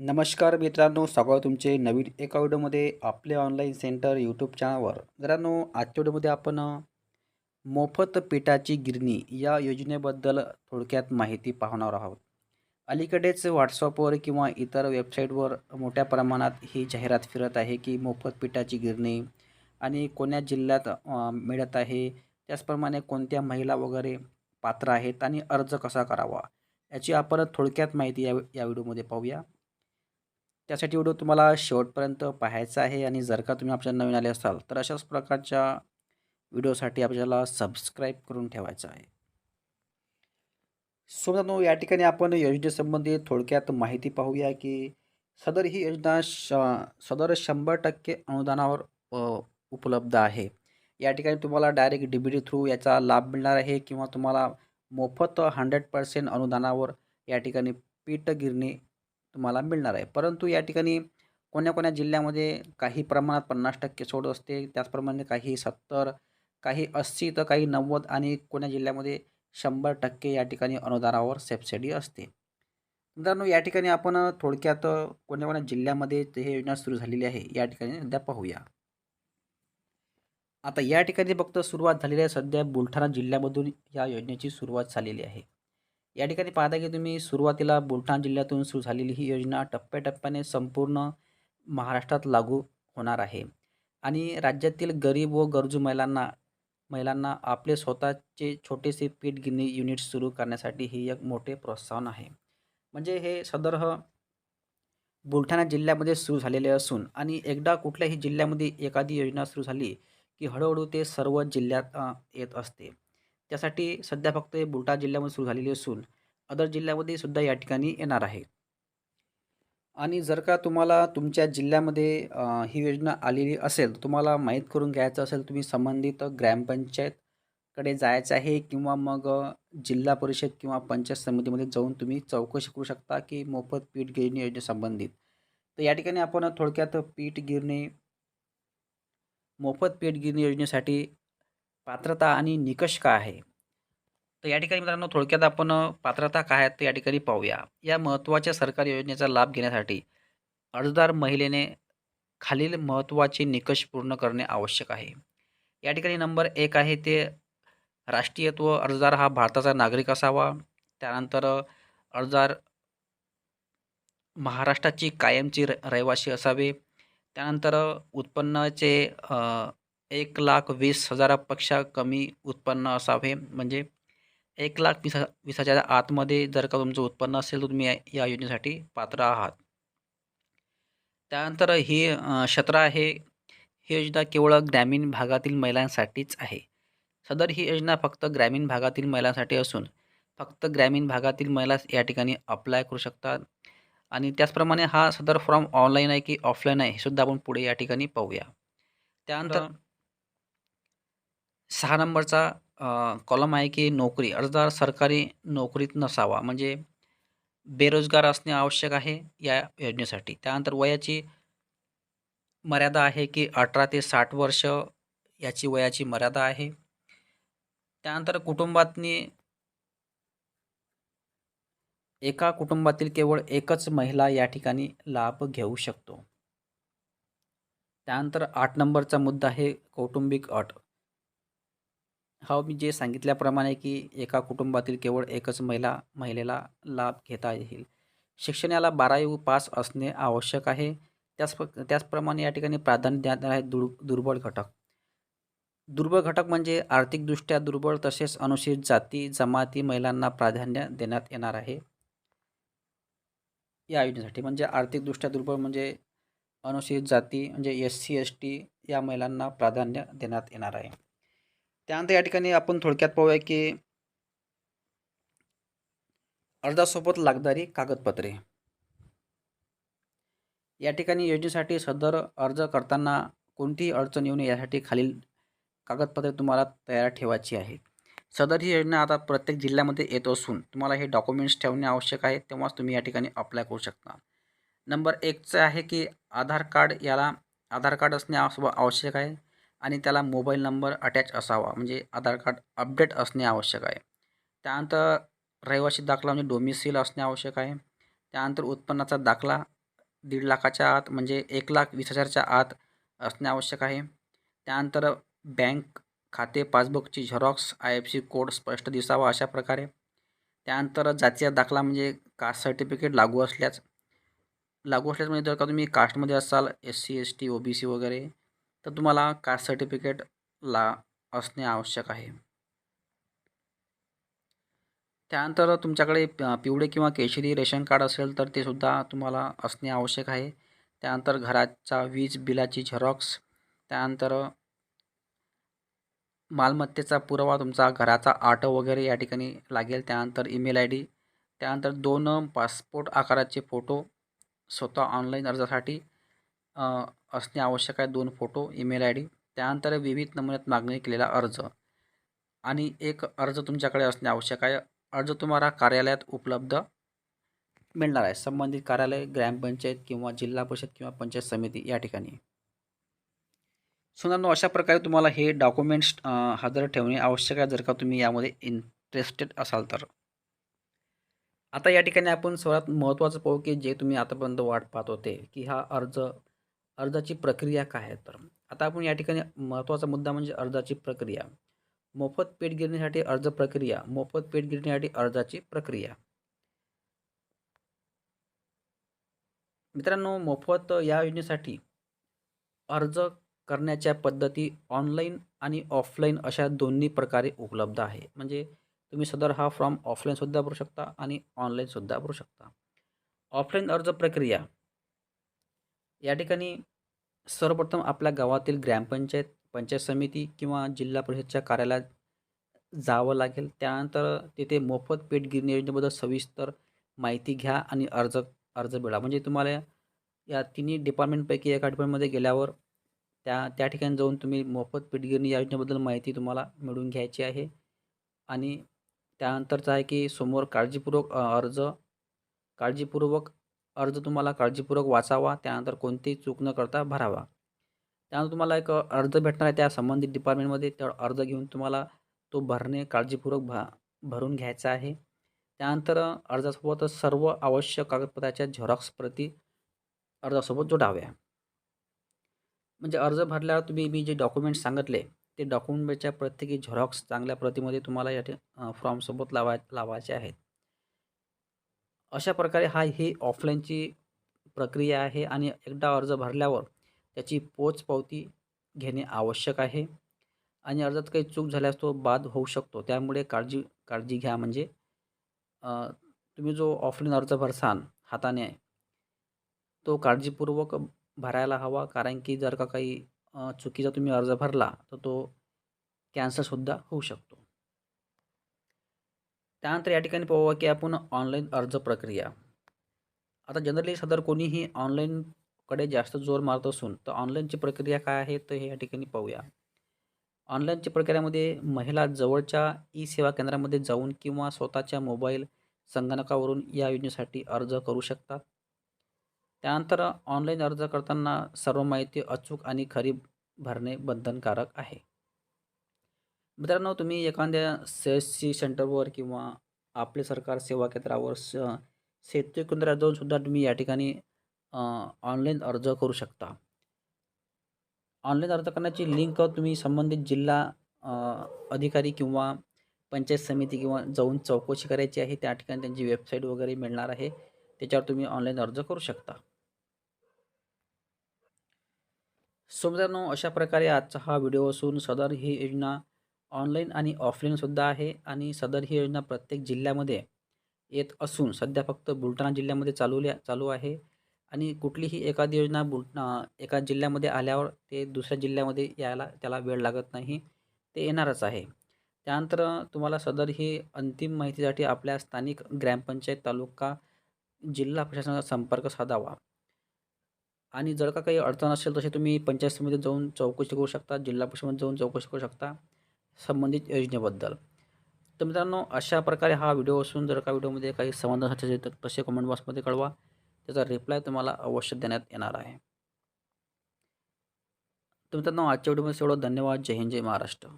नमस्कार मित्रांनो स्वागत तुमचे नवीन एका व्हिडिओमध्ये आपले ऑनलाईन सेंटर यूट्यूब चॅनलवर मित्रांनो आजच्या व्हिडिओमध्ये आपण मोफत पिठाची गिरणी या योजनेबद्दल थोडक्यात माहिती पाहणार आहोत. अलीकडेच व्हॉट्सअपवर किंवा इतर वेबसाईटवर मोठ्या प्रमाणात ही जाहिरात फिरत आहे की मोफत पिठाची गिरणी आणि कोण्या जिल्ह्यात मिळत आहे त्याचप्रमाणे कोणत्या महिला वगैरे पात्र आहेत आणि अर्ज कसा करावा याची आपण थोडक्यात माहिती या या व्हिडिओमध्ये पाहूया. त्यासाठी व्हिडिओ तुम्हाला शेवटपर्यंत पाहायचा आहे आणि जर का तुम्ही आपल्या नवीन आले असाल तर अशाच प्रकारच्या व्हिडिओसाठी आपल्याला सबस्क्राईब करून ठेवायचं आहे. सो मित्रांनो या ठिकाणी आपण योजनेसंबंधी थोडक्यात माहिती पाहूया की सदर ही योजना श सदर शंभर टक्के अनुदानावर उपलब्ध आहे. या ठिकाणी तुम्हाला direct D B T through याचा लाभ मिळणार आहे किंवा तुम्हाला मोफत हंड्रेड पर्सेंट अनुदानावर या ठिकाणी पीठ गिरणी तुम्हाला मिळणार आहे. परंतु या ठिकाणी कोण्या कोण्या जिल्ह्यामध्ये काही प्रमाणात पन्नास टक्के सोड असते. त्याचप्रमाणे काही सत्तर काही अस्सी तर काही नव्वद आणि कोण्या जिल्ह्यामध्ये शंभर टक्के या ठिकाणी अनुदानावर सबसिडी असते. मित्रांनो या ठिकाणी आपण थोडक्यात कोण्या कोण्या जिल्ह्यामध्ये ते हे योजना सुरू झालेली आहे या ठिकाणी सध्या पाहूया. आता या ठिकाणी फक्त सुरुवात झालेली आहे. सध्या बुलढाणा जिल्ह्यामधून या योजनेची सुरुवात झालेली आहे. या ठिकाणी पाहता की तुम्ही सुरुवातीला बुलढाणा जिल्ह्यातून सुरू झालेली ही योजना टप्प्याटप्प्याने संपूर्ण महाराष्ट्रात लागू होणार आहे. आणि राज्यातील गरीब व गरजू महिलांना महिलांना आपले स्वतःचे छोटेसे पीठ गिरणी युनिट सुरू करण्यासाठी ही एक मोठे प्रोत्साहन आहे. म्हणजे हे सदर बुलढाणा जिल्ह्यामध्ये सुरू झालेले असून आणि एकदा कुठल्याही जिल्ह्यामध्ये एखादी योजना सुरू झाली की हळूहळू ते सर्व जिल्ह्यात येत असते. त्यासाठी सध्या फक्त बुलढाणा जिल्ह्यामध्ये सुरू झालेली असून अदर जिल्ह्यामध्ये सुद्धा या ठिकाणी येणार आहे. आणि जर का तुम्हाला तुमच्या जिल्ह्यामध्ये ही योजना आलेली असेल तुम्हाला माहीत करून घ्यायचं असेल तुम्ही संबंधित ग्रामपंचायतकडे जायचं आहे किंवा मग जिल्हा परिषद किंवा पंचायत समितीमध्ये जाऊन तुम्ही चौकशी करू शकता की मोफत पीठ गिरणी योजनेसंबंधित तर या ठिकाणी आपण थोडक्यात पीठ गिरणी मोफत पीठ गिरणी योजनेसाठी पात्रता आणि निकष काय आहे? तर या ठिकाणी मित्रांनो थोडक्यात आपण पात्रता काय आहेत तर या ठिकाणी पाहूया. या महत्त्वाच्या सरकारी योजनेचा लाभ घेण्यासाठी अर्जदार महिलेने खालील महत्त्वाचे निकष पूर्ण करणे आवश्यक आहे. या ठिकाणी नंबर एक आहे ते राष्ट्रीयत्व अर्जदार हा भारताचा नागरिक असावा. त्यानंतर अर्जदार महाराष्ट्राची कायमची र रहिवासी असावे. त्यानंतर उत्पन्नाचे एक लाख वीस हजारापेक्षा कमी उत्पन्न असावे. म्हणजे एक लाख वीस वीस हजार आतमध्ये जर का तुमचं उत्पन्न असेल तर तुम्ही या योजनेसाठी पात्र आहात. त्यानंतर ही क्षेत्र आहे. ही योजना केवळ ग्रामीण भागातील महिलांसाठीच आहे. सदर ही योजना फक्त ग्रामीण भागातील महिलांसाठी असून फक्त ग्रामीण भागातील महिला या ठिकाणी अप्लाय करू शकतात. आणि त्याचप्रमाणे हा सदर फॉर्म ऑनलाईन आहे की ऑफलाईन आहे हे सुद्धा आपण पुढे या ठिकाणी पाहूया. त्यानंतर सहा नंबरचा कॉलम आहे की नोकरी अर्जदार सरकारी नोकरीत नसावा. म्हणजे बेरोजगार असणे आवश्यक आहे या योजनेसाठी. त्यानंतर वयाची मर्यादा आहे की अठरा ते साठ वर्ष याची वयाची मर्यादा आहे. त्यानंतर कुटुंबातनी एका कुटुंबातील केवळ एकच महिला या ठिकाणी लाभ घेऊ शकतो. त्यानंतर आठ नंबरचा मुद्दा आहे कौटुंबिक अट. हा मी जे सांगितल्याप्रमाणे की एका कुटुंबातील केवळ एकच महिला महिलेला लाभ घेता येईल. शिक्षणाला बारावी पास असणे आवश्यक आहे. त्याच त्याचप्रमाणे या ठिकाणी प्राधान्य देण्यात आहे दुर दुर्बल घटक. दुर्बल घटक म्हणजे आर्थिकदृष्ट्या दुर्बळ तसेच अनुसूचित जाती जमाती महिलांना प्राधान्य देण्यात येणार आहे. या योजनेसाठी म्हणजे आर्थिकदृष्ट्या दुर्बळ म्हणजे अनुसूचित जाती म्हणजे एस सी एस टी या महिलांना प्राधान्य देण्यात येणार आहे. त्यानंतर या ठिकाणी आपण थोडक्यात पाहूया की अर्जासोबत लागणारी कागदपत्रे. या ठिकाणी योजनेसाठी सदर अर्ज करताना कोणतीही अडचण येऊ नये यासाठी खालील कागदपत्रे तुम्हाला तयार ठेवायची आहे सदर ही योजना आता प्रत्येक जिल्ह्यामध्ये येत असून तुम्हाला हे डॉक्युमेंट्स ठेवणे आवश्यक आहे तेव्हाच तुम्ही या ठिकाणी अप्लाय करू शकता. नंबर एकचं आहे की आधार कार्ड याला आधार कार्ड असणे आवश्यक आहे. आणि त्याला मोबाईल नंबर अटॅच असावा. म्हणजे आधार कार्ड अपडेट असणे आवश्यक आहे. त्यानंतर रहिवासी दाखला म्हणजे डोमिसिल असणे आवश्यक आहे. त्यानंतर उत्पन्नाचा दाखला दीड लाखाच्या आत म्हणजे एक लाख वीस हजारच्या आत असणे आवश्यक आहे. त्यानंतर बँक खाते पासबुकची Xerox I F C code स्पष्ट दिसावा अशा प्रकारे. त्यानंतर जातीय दाखला म्हणजे कास्ट सर्टिफिकेट लागू असल्यास लागू असल्यास म्हणजे जर का तुम्ही कास्टमध्ये असाल S C S T O B C वगैरे तर तुम्हाला कास्ट सर्टिफिकेट ला असणे आवश्यक आहे. त्यानंतर तुमच्याकडे प पिवळे किंवा केशरी रेशन कार्ड असेल तर ते सुद्धा तुम्हाला असणे आवश्यक आहे. त्यानंतर घराचा वीज बिलाची झेरॉक्स त्यानंतर मालमत्तेचा पुरावा तुमचा घराचा आटो वगैरे या ठिकाणी लागेल. त्यानंतर ईमेल आय डी त्यानंतर दोन पासपोर्ट आकाराचे फोटो स्वतः ऑनलाईन अर्जासाठी असणे आवश्यक आहे. दोन फोटो ईमेल आय डी त्यानंतर विविध नमुन्यात मागणी केलेला अर्ज. आणि एक अर्ज तुमच्याकडे असणे आवश्यक आहे. अर्ज तुम्हाला कार्यालयात उपलब्ध मिळणार आहे. संबंधित कार्यालय ग्रामपंचायत किंवा जिल्हा परिषद किंवा पंचायत समिती या ठिकाणी. सुनांनो अशा प्रकारे तुम्हाला हे डॉक्युमेंट्स हजर ठेवणे आवश्यक आहे. जर का तुम्ही यामध्ये इंटरेस्टेड असाल तर. आता या ठिकाणी आपण सर्वात महत्त्वाचं पाहू की जे तुम्ही आतापर्यंत वाट पाहत होते की हा अर्ज अर्जाची प्रक्रिया काय आहे? तर आता आपण या ठिकाणी महत्त्वाचा मुद्दा म्हणजे अर्जाची प्रक्रिया. मोफत पेट घेण्यासाठी अर्ज प्रक्रिया मोफत पेट घेण्यासाठी अर्जाची प्रक्रिया. मित्रांनो मोफत या योजनेसाठी अर्ज करण्याच्या पद्धती ऑनलाईन आणि ऑफलाईन अशा दोन्ही प्रकारे उपलब्ध आहे. म्हणजे तुम्ही सदर हा फॉर्म ऑफलाईनसुद्धा भरू शकता आणि ऑनलाईनसुद्धा भरू शकता. ऑफलाईन अर्ज प्रक्रिया या ठिकाणी सर्वप्रथम आपल्या गावातील ग्रामपंचायत पंचायत समिती किंवा जिल्हा परिषदच्या कार्यालयात जावं लागेल. त्यानंतर तिथे मोफत पेट गिरणी योजनेबद्दल सविस्तर माहिती घ्या आणि अर्ज अर्ज मिळा म्हणजे तुम्हाला या तिन्ही डिपार्टमेंटपैकी एका डिपार्टमेंटमध्ये गेल्यावर त्या त्या ठिकाणी जाऊन तुम्ही मोफत पेटगिरणी या योजनेबद्दल माहिती तुम्हाला मिळवून घ्यायची आहे. आणि त्यानंतरचं आहे की समोर काळजीपूर्वक अर्ज काळजीपूर्वक अर्ज तुम्हाला काळजीपूर्वक वाचावा त्यानंतर कोणतीही चूक न करता भरावा. त्यानंतर तुम्हाला एक अर्ज भेटणार आहे त्या संबंधित डिपार्टमेंटमध्ये त्या अर्ज घेऊन तुम्हाला तो भरणे काळजीपूर्वक भा भरून घ्यायचा आहे. त्यानंतर अर्जासोबत सर्व आवश्यक कागदपत्राच्या झेरॉक्स प्रती अर्जासोबत जोडाव्या. म्हणजे अर्ज भरल्यावर तुम्ही मी जे डॉक्युमेंट्स सांगितले ते डॉक्युमेंटच्या प्रत्येकी झेरॉक्स चांगल्या प्रतीमध्ये तुम्हाला या फॉर्मसोबत लावाय लावायचे आहेत. अशा प्रकारे हा ही ऑफलाईनची प्रक्रिया आहे आणि एकदा अर्ज भरल्यावर त्याची पोचपावती घेणे आवश्यक आहे. आणि अर्जात काही चूक झाल्यास तो बाद होऊ शकतो. त्यामुळे काळजी काळजी घ्या म्हणजे तुम्ही जो ऑफलाईन अर्ज भरसान हाताने तो काळजीपूर्वक भरायला हवा. कारण की जर का काही चुकीचा तुम्ही अर्ज भरला तर तो कॅन्सलसुद्धा होऊ शकतो. त्यानंतर या ठिकाणी पाहूया की आपण ऑनलाईन अर्ज प्रक्रिया. आता जनरली सदर कोणीही ऑनलाईनकडे जास्त जोर मारत असून तर ऑनलाईनची प्रक्रिया काय आहे तर हे या ठिकाणी पाहूया. ऑनलाईनच्या प्रक्रियामध्ये महिला जवळच्या ई सेवा केंद्रामध्ये जाऊन किंवा स्वतःच्या मोबाईल संगणकावरून या योजनेसाठी अर्ज करू शकतात. त्यानंतर ऑनलाईन अर्ज करताना सर्व माहिती अचूक आणि खरी भरणे बंधनकारक आहे. मित्रांनो तुम्ही एखाद्या सी एस सी सेंटरवर किंवा आपले सरकार सेवा केंद्रावर स सेतू केंद्रात जाऊन सुद्धा तुम्ही या ठिकाणी ऑनलाईन अर्ज करू शकता. ऑनलाईन अर्ज करण्याची लिंक तुम्ही संबंधित जिल्हा अधिकारी किंवा पंचायत समिती किंवा जाऊन चौकशी करायची आहे त्या ठिकाणी त्यांची वेबसाईट वगैरे मिळणार आहे त्याच्यावर तुम्ही ऑनलाईन अर्ज करू शकता. सो मित्रांनो अशा प्रकारे आजचा हा व्हिडिओ असून सदर ही योजना ऑनलाईन आणि ऑफलाईनसुद्धा आहे आणि सदर ही योजना प्रत्येक जिल्ह्यामध्ये येत असून सध्या फक्त बुलढाणा जिल्ह्यामध्ये चालवल्या चालू आहे. आणि कुठलीही एखादी योजना बुल एका जिल्ह्यामध्ये आल्यावर ते दुसऱ्या जिल्ह्यामध्ये यायला त्याला वेळ लागत नाही. ते येणारच आहे. त्यानंतर तुम्हाला सदर ही अंतिम माहितीसाठी आपल्या स्थानिक ग्रामपंचायत तालुका जिल्हा प्रशासनाचा संपर्क साधावा. आणि जर का काही अडचण असेल तसे तुम्ही पंचायत समितीत जाऊन चौकशी करू शकता जिल्हा परिषदमध्ये जाऊन चौकशी करू शकता. संबंधित योजनेबद्दल. तर मित्रांनो अशा प्रकारे हा व्हिडिओ असून जर का व्हिडिओमध्ये काही समाधान असेल तर तसे कमेंट बॉक्समध्ये कळवा. त्याचा रिप्लाय तुम्हाला अवश्य देण्यात येणार आहे. तर मित्रांनो आजच्या व्हिडिओमध्ये एवढं धन्यवाद. जय हिंद जय महाराष्ट्र.